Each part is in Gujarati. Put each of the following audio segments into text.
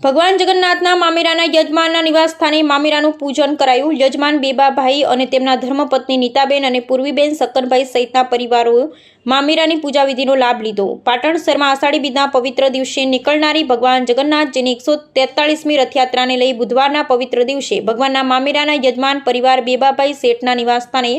ભગવાન જગન્નાથના મામેરાના યજમાનના નિવાસસ્થાને મામેરાનું પૂજન કરાયું. યજમાન બેબાભાઈ અને તેમના ધર્મપત્ની નીતાબેન અને પૂર્વીબેન સક્કનભાઈ સહિતના પરિવારોએ મામેરાની પૂજા વિધિનો લાભ લીધો. પાટણ શહેરમાં આષાઢી બીજના પવિત્ર દિવસે નીકળનારી ભગવાન જગન્નાથજીની એકસો તેતાળીસમી રથયાત્રાને લઈ બુધવારના પવિત્ર દિવસે ભગવાનના મામેરાના યજમાન પરિવાર બેબાભાઈ શેઠના નિવાસસ્થાને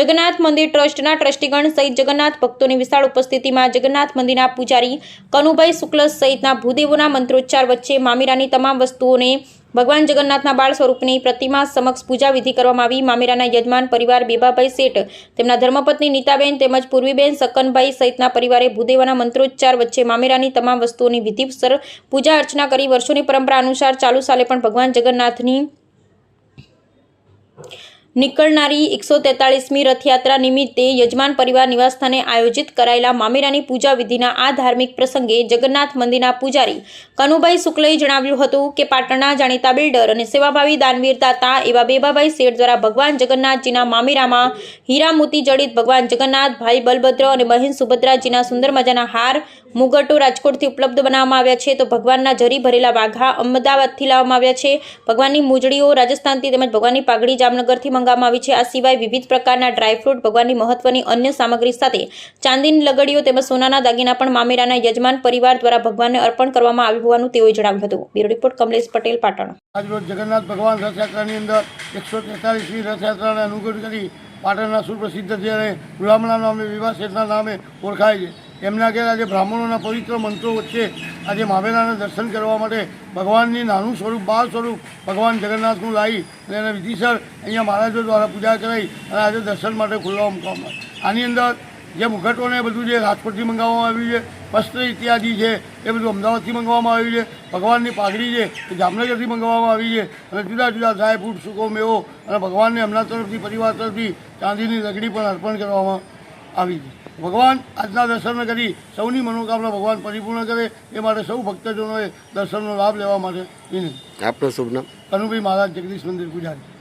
જગન્નાથ મંદિર ટ્રસ્ટના ટ્રસ્ટીગણ સહિત જગન્નાથ ભક્તોની વિશાળ ઉપસ્થિતિમાં જગન્નાથ મંદિરના પૂજારી કનુભાઈ શુક્લ સહિતના ભૂદેવોના મંત્રોચ્ચાર વચ્ચે મામેરાની તમામ વસ્તુઓને ભગવાન જગન્નાથના બાળ સ્વરૂપની પ્રતિમા સમક્ષ પૂજા વિધિ કરવામાં આવી. મામેરાના યજમાન પરિવાર બેબાભાઈ શેઠ, તેમના ધર્મપત્ની નીતાબેન તેમજ પૂર્વીબેન સકનભાઈ સહિતના પરિવારે ભૂદેવાના મંત્રોચ્ચાર વચ્ચે મામેરાની તમામ વસ્તુઓની વિધિસર પૂજા અર્ચના કરી. વર્ષોની પરંપરા અનુસાર ચાલુ સાલે પણ ભગવાન જગન્નાથની નીકળનારી એકસો તેતાળીસમી રથયાત્રા નિમિત્તે યજમાન પરિવાર નિવાસસ્થાને આયોજિત કરાયેલા મામેરાની પૂજા વિધિના આ ધાર્મિક પ્રસંગે જગન્નાથ મંદિરના પૂજારી કનુભાઈ શુક્લએ જણાવ્યું હતું કે પાટણના જાણીતા બિલ્ડર અને સેવાભાવી દાનવીર દાતા એવા બેબાભાઈ શેઠ દ્વારા ભગવાન જગન્નાથજીના મામેરામાં હીરા જડિત ભગવાન જગન્નાથ, ભાઈ બલભદ્ર અને બહેન સુભદ્રાજીના સુંદર મજાના હાર મુગટો રાજકોટથી ઉપલબ્ધ બનાવવામાં આવ્યા છે. તો ભગવાનના જરી ભરેલા વાઘા અમદાવાદથી લાવવામાં આવ્યા છે. ભગવાનની મૂજડીઓ રાજસ્થાનથી તેમજ ભગવાનની પાઘડી જામનગરથી મંગાવવામાં આવી છે. આ સિવાય વિવિધ પ્રકારના ડ્રાયફ્રૂટ ભગવાનની મહત્વની અન્ય સામગ્રી સાથે ચાંદીની લગડીઓ તેમજ સોનાના દાગીના પણ મામેરાના યજમાન પરિવાર દ્વારા ભગવાનને અર્પણ કરવામાં આવ્યું હોવાનું તેઓએ જણાવ્યું હતું. Bureau report, Kamlesh Patel, Patan. Jagannath ભગવાન રથયાત્રાની અંદર એકસો તેતાલીસમી રથયાત્રાને અનુકૂળ કરી પાટણના સુપ્રસિદ્ધ અને ગુલામણા નામે વિવાહ શેઠના નામે ઓળખાય છે. એમના ઘેર આજે બ્રાહ્મણોના પવિત્ર મંત્રો વચ્ચે આજે મામેરાના દર્શન કરવા માટે ભગવાનની નાનું સ્વરૂપ, બાળ સ્વરૂપ ભગવાન જગન્નાથનું લાવી અને એના વિધિસર અહીંયા મહારાજો દ્વારા પૂજા કરાવી અને આજે દર્શન માટે ખુલ્લા મૂકવામાં આની અંદર જે મુગટોને બધું જે રાજકોટથી મંગાવવામાં આવ્યું છે, વસ્ત્ર ઇત્યાદિ છે, એ બધું અમદાવાદથી મંગાવવામાં આવ્યું છે, ભગવાનની પાઘડી છે, એ જામનગરથી મંગાવવામાં આવી છે અને જુદા જુદા ડ્રાયફ્રૂટ સૂકો મેવો અને ભગવાનને એમના તરફથી, પરિવાર તરફથી ચાંદીની લગડી પણ અર્પણ કરવામાં આવી છે ભગવાન આજના દર્શન કરી સૌની મનોકામના ભગવાન પરિપૂર્ણ કરે એ માટે સૌ ભક્તજનોએ દર્શનનો લાભ લેવા માટે વિનંતી. આપનું શુભ નામ? કનુભાઈ મહારાજ જગદીશ મંદિર પૂજારી.